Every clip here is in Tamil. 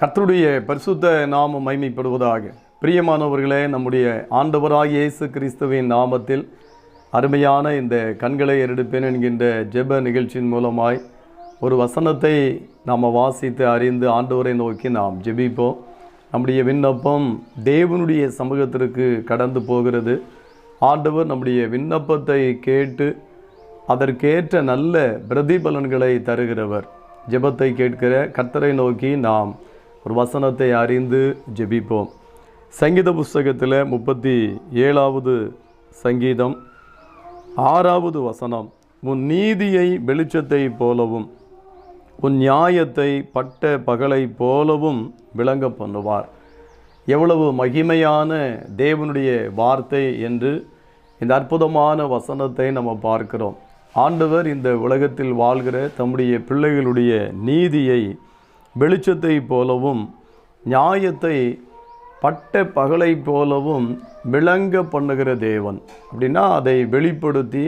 கர்த்தருடைய பரிசுத்த நாமம் மைமைப்படுவதாக பிரியமானவர்களே நம்முடைய ஆண்டவராகிய இயேசு கிறிஸ்துவின் நாமத்தில் அருமையான இந்த கண்களை எரிடுப்பேன் என்கின்ற ஜெப நிகழ்ச்சியின் மூலமாய் ஒரு வசனத்தை நாம் வாசித்து அறிந்து ஆண்டவரை நோக்கி நாம் ஜெபிப்போம். நம்முடைய விண்ணப்பம் தேவனுடைய சமூகத்திற்கு கடந்து போகிறது. ஆண்டவர் நம்முடைய விண்ணப்பத்தை கேட்டு அதற்கேற்ற நல்ல பிரதிபலன்களை தருகிறவர். ஜெபத்தை கேட்கிற கர்த்தரை நோக்கி நாம் ஒரு வசனத்தை அறிந்து ஜெபிப்போம். சங்கீத புஸ்தகத்தில் முப்பத்தி ஏழாவது சங்கீதம் ஆறாவது வசனம். உன் நீதியை வெளிச்சத்தை போலவும் உன் நியாயத்தை பட்ட பகலை போலவும் விளங்க பண்ணுவார். எவ்வளவு மகிமையான தேவனுடைய வார்த்தை என்று இந்த அற்புதமான வசனத்தை நம்ம பார்க்கிறோம். ஆண்டவர் இந்த உலகத்தில் வாழ்கிற தம்முடைய பிள்ளைகளுடைய நீதியை வெளிச்சத்தை போலவும் நியாயத்தை பட்ட பகலை போலவும் விளங்க பண்ணுகிற தேவன். அப்படின்னா அதை வெளிப்படுத்தி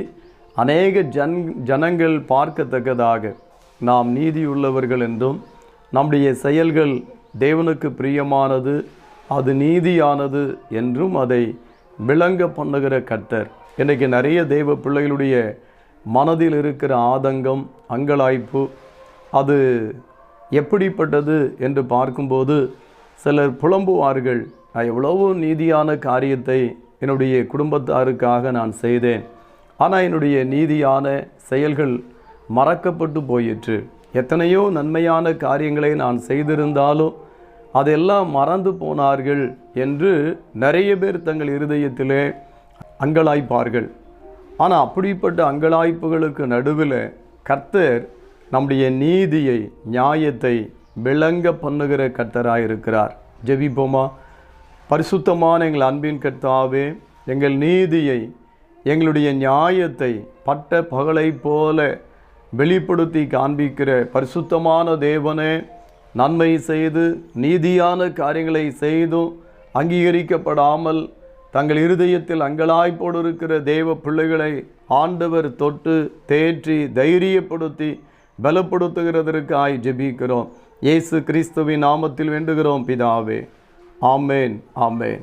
அநேக ஜன் ஜனங்கள் பார்க்கத்தக்கதாக. நாம் நீதியுள்ளவர்கள் என்றும் நம்முடைய செயல்கள் தேவனுக்கு பிரியமானது அது நீதியானது என்றும் அதை விளங்க பண்ணுகிற கர்த்தர். இன்றைக்கு நிறைய தெய்வ பிள்ளைகளுடைய மனதில் இருக்கிற ஆதங்கம் அங்கலாய்ப்பு அது எப்படிப்பட்டது என்று பார்க்கும்போது சிலர் புலம்புவார்கள். நான் எவ்வளவு நீதியான காரியத்தை என்னுடைய குடும்பத்தாருக்காக நான் செய்தேன். ஆனால் என்னுடைய நீதியான செயல்கள் மறக்கப்பட்டு போயிற்று. எத்தனையோ நன்மையான காரியங்களை நான் செய்திருந்தாலும் அதெல்லாம் மறந்து போனார்கள் என்று நிறைய பேர் தங்கள் இருதயத்திலே அங்கலாய்ப்பார்கள். ஆனால் அப்படிப்பட்ட அங்கலாய்ப்புகளுக்கு நடுவில் கர்த்தர் நம்முடைய நீதியை நியாயத்தை விளங்க பண்ணுகிற கர்த்தராக இருக்கிறார் ஜெபிப்போமா? பரிசுத்தமான எங்கள் அன்பின் கர்த்தாவே எங்கள் நீதியை எங்களுடைய நியாயத்தை பட்ட பகலை போல வெளிப்படுத்தி காண்பிக்கிற பரிசுத்தமான தேவனே நன்மை செய்து நீதியான காரியங்களை செய்தும் அங்கீகரிக்கப்படாமல் தங்கள் இருதயத்தில் அங்கலாய்ப்போடு இருக்கிற தேவ பிள்ளைகளை ஆண்டவர் தொட்டு தேற்றி தைரியப்படுத்தி பலப்படுத்துகிறதற்காய் ஜெபிக்கிறோம். இயேசு கிறிஸ்துவின் நாமத்தில் வேண்டுகிறோம் பிதாவே. ஆமேன் ஆமேன்.